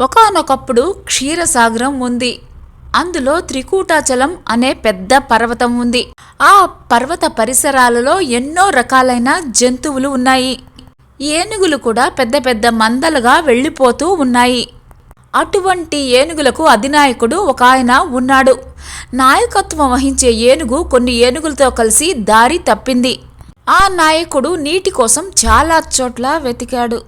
ఒకానొకప్పుడు క్షీరసాగరం ఉంది. అందులో త్రికూటాచలం అనే పెద్ద పర్వతం ఉంది. ఆ పర్వత పరిసరాలలో ఎన్నో రకాలైన జంతువులు ఉన్నాయి. ఏనుగులు కూడా పెద్ద పెద్ద మందలుగా వెళ్ళిపోతూ ఉన్నాయి. అటువంటి ఏనుగులకు అధినాయకుడు ఒక ఆయన ఉన్నాడు. నాయకత్వం వహించే ఏనుగు కొన్ని ఏనుగులతో కలిసి దారి తప్పింది. ఆ నాయకుడు నీటి కోసం చాలా చోట్ల వెతికాడు.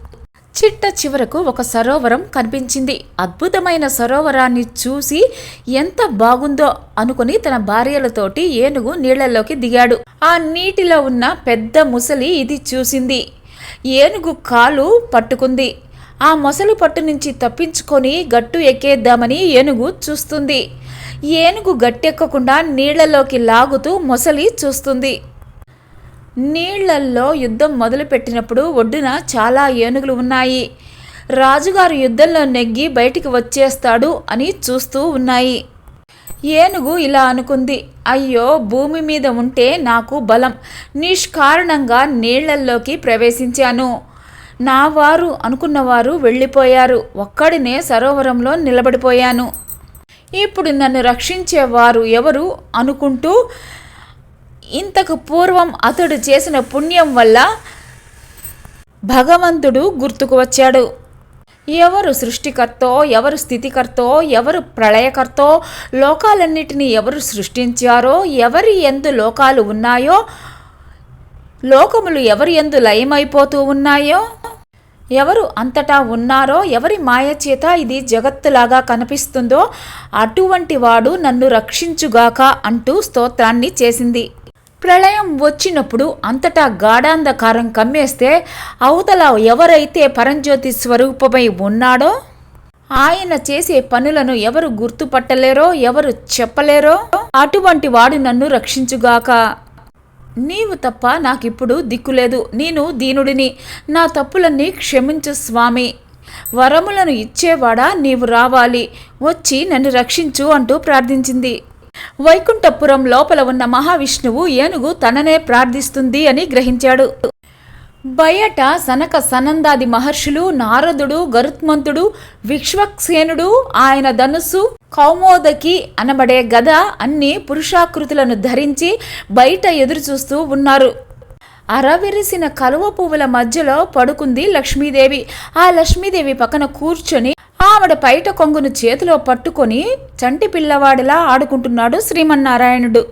చిట్ట చివరకు ఒక సరోవరం కనిపించింది. అద్భుతమైన సరోవరాన్ని చూసి ఎంత బాగుందో అనుకుని తన భార్యలతోటి ఏనుగు నీళ్ళలోకి దిగాడు. ఆ నీటిలో ఉన్న పెద్ద ముసలి ఇది చూసింది. ఏనుగు కాలు పట్టుకుంది. ఆ మొసలి పట్టు నుంచి తప్పించుకొని గట్టు ఎక్కేద్దామని ఏనుగు చూస్తుంది. ఏనుగు గట్టెక్కకుండా నీళ్ళలోకి లాగుతూ మొసలి చూస్తుంది. నీళ్ళల్లో యుద్ధం మొదలుపెట్టినప్పుడు ఒడ్డున చాలా ఏనుగులు ఉన్నాయి. రాజుగారు యుద్ధంలో నెగ్గి బయటికి వచ్చేస్తాడు అని చూస్తూ ఉన్నాయి. ఏనుగు ఇలా అనుకుంది అయ్యో భూమి మీద ఉంటే నాకు బలం. నిష్కారణంగా నీళ్ళల్లోకి ప్రవేశించాను. నా వారు అనుకున్నవారు వెళ్ళిపోయారు. ఒక్కడినే సరోవరంలో నిలబడిపోయాను. ఇప్పుడు నన్ను రక్షించేవారు ఎవరు అనుకుంటూ ఇంతకు పూర్వం అతడు చేసిన పుణ్యం వల్ల భగవంతుడు గుర్తుకు వచ్చాడు. ఎవరు సృష్టికర్తో ఎవరు స్థితికర్తో ఎవరు ప్రళయకర్తో లోకాలన్నిటినీ ఎవరు సృష్టించారో ఎవరి ఎందు లోకాలు ఉన్నాయో లోకములు ఎవరి ఎందు లయమైపోతూ ఉన్నాయో ఎవరు అంతటా ఉన్నారో ఎవరి మాయ చేత ఇది జగత్తులాగా కనిపిస్తుందో అటువంటి వాడు నన్ను రక్షించుగాక అంటూ స్తోత్రాన్ని చేసింది. ప్రళయం వచ్చినప్పుడు అంతటా గాఢాంధకారం కమ్మేస్తే అవతల ఎవరైతే పరంజ్యోతి స్వరూపమై ఉన్నాడో ఆయన చేసే పనులను ఎవరు గుర్తుపట్టలేరో ఎవరు చెప్పలేరో అటువంటి వాడు నన్ను రక్షించుగాక. నీవు తప్ప నాకిప్పుడు దిక్కులేదు నేను దీనుడిని. నా తప్పులన్నీ క్షమించు స్వామి. వరములను ఇచ్చేవాడా నీవు రావాలి. వచ్చి నన్ను రక్షించు అంటూ ప్రార్థించింది. వైకుంఠపురం లోపల ఉన్న మహావిష్ణువు ఏనుగు తననే ప్రార్థిస్తుంది అని గ్రహించాడు. బయట సనక సనందాది మహర్షులు నారదుడు గరుత్మంతుడు విశ్వక్సేనుడు ఆయన ధనుస్సు కౌమోదకి అనబడే గద అన్ని పురుషాకృతులను ధరించి బయట ఎదురుచూస్తూ ఉన్నారు. అరవిరిసిన కలువ పువ్వుల మధ్యలో పడుకుంది లక్ష్మీదేవి. ఆ లక్ష్మీదేవి పక్కన కూర్చొని ఆవిడ పైట కొంగును చేతిలో పట్టుకొని చంటి పిల్లవాడిలా ఆడుకుంటున్నాడు శ్రీమన్నారాయణుడు.